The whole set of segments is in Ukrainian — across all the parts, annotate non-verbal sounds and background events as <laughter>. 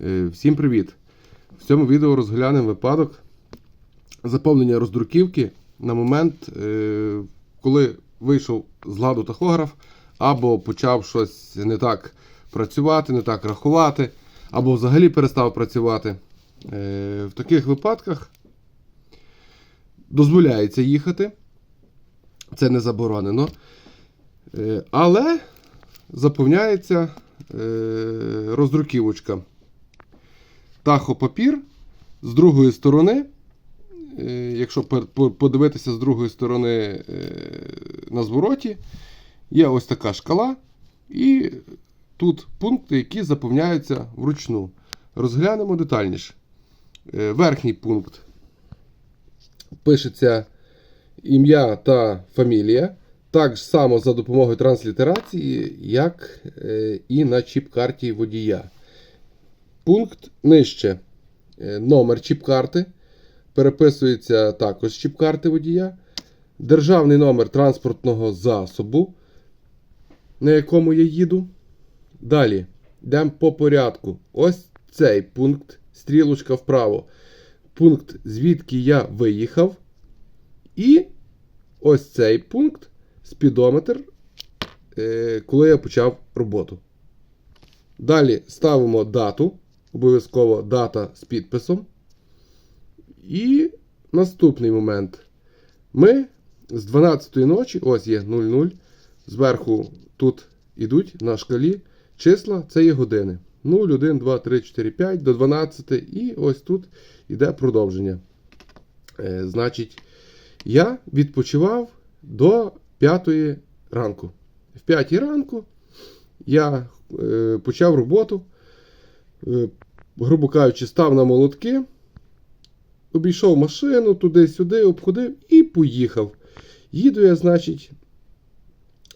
Е, Всім привіт! В цьому відео розглянемо випадок заповнення роздруківки на момент, е, коли вийшов з ладу тахограф, або почав щось не так працювати, не так рахувати, або взагалі перестав працювати. Е, В таких випадках дозволяється їхати. Це не заборонено. Але заповняється роздруківочка. Тахопапір з другої сторони. е, Якщо подивитися з другої сторони е, на звороті, є ось така шкала, і тут пункти, які заповняються вручну. Розглянемо детальніше. Е, Верхній пункт пишеться ім'я та фамілія. Так само за допомогою транслітерації, як і на чіп-карті водія. Пункт нижче. Е, Номер чіп-карти. Переписується також чіп-карти водія. Державний номер транспортного засобу, на якому я їду. Далі йдемо по порядку. Ось цей пункт, стрілочка вправо. Пункт, звідки я виїхав. І ось цей пункт спідометр, е, коли я почав роботу. Далі ставимо дату, обов'язково дата з підписом. І наступний момент. Ми з 12 ночі, ось є 00, зверху тут ідуть на шкалі числа, це є години. 0, 1, 2, 3, 4, 5 до 12. І ось тут іде продовження. Е, значить, я відпочивав до 5 ранку. В 5 ранку я е, почав роботу, е, грубо кажучи, став на молотки, обійшов машину туди-сюди, обходив і поїхав. Їду я, значить,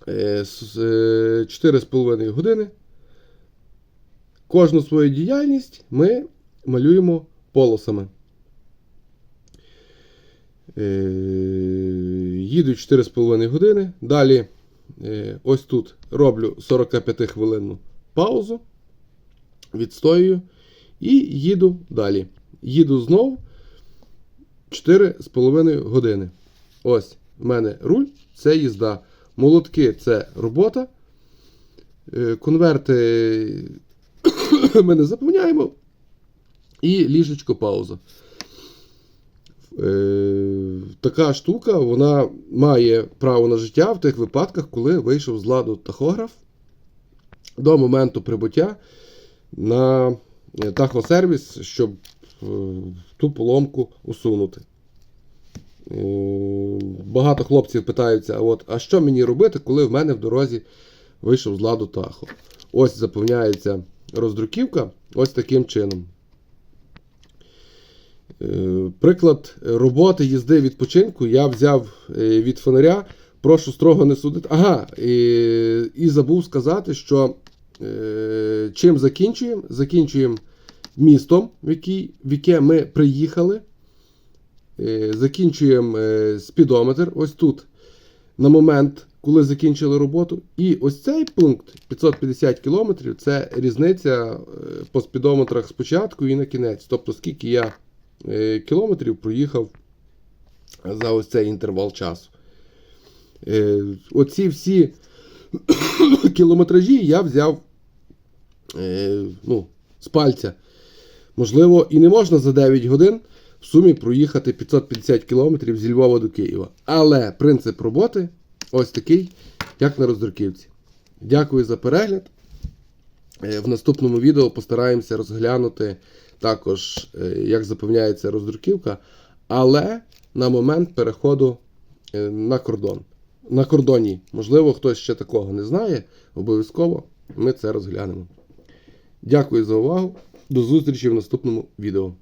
е, з- е, 4,5 години. Кожну свою діяльність ми малюємо полосами. Е, Їду 4,5 години. Далі е, ось тут роблю 45 хвилинну паузу, відстоюю і їду далі. Їду знов 4,5 години. Ось в мене руль це їзда. Молотки це робота. Е, Конверти <coughs> ми не заповняємо. І ліжечко пауза. Е, така штука вона має право на життя в тих випадках, коли вийшов з ладу тахограф до моменту прибуття на тахосервіс, щоб е, ту поломку усунути. Е, Багато хлопців питаються, а от, а що мені робити, коли в мене в дорозі вийшов з ладу тахо? Ось заповняється роздруківка ось таким чином. Е, Приклад роботи, їзди, відпочинку я взяв е, від фонаря. Прошу строго не судити. Ага, і, і забув сказати, що е, чим закінчуємо? Закінчуємо містом, в, який, в яке ми приїхали. Е, закінчуємо е, спідометр. Ось тут на момент, коли закінчили роботу. І ось цей пункт 550 км це різниця е, по спідометрах спочатку і на кінець. Тобто, скільки я кілометрів проїхав за ось цей інтервал часу. Оці всі <coughs> кілометражі я взяв ну, з пальця. Можливо, і не можна за 9 годин в сумі проїхати 550 кілометрів зі Львова до Києва. Але принцип роботи ось такий, як на роздруківці. Дякую за перегляд. Е, В наступному відео постараємося розглянути також, е, як заповняється роздруківка, але на момент переходу е, на кордон. На кордоні. Можливо, хтось ще такого не знає. Обов'язково ми це розглянемо. Дякую за увагу. До зустрічі в наступному відео.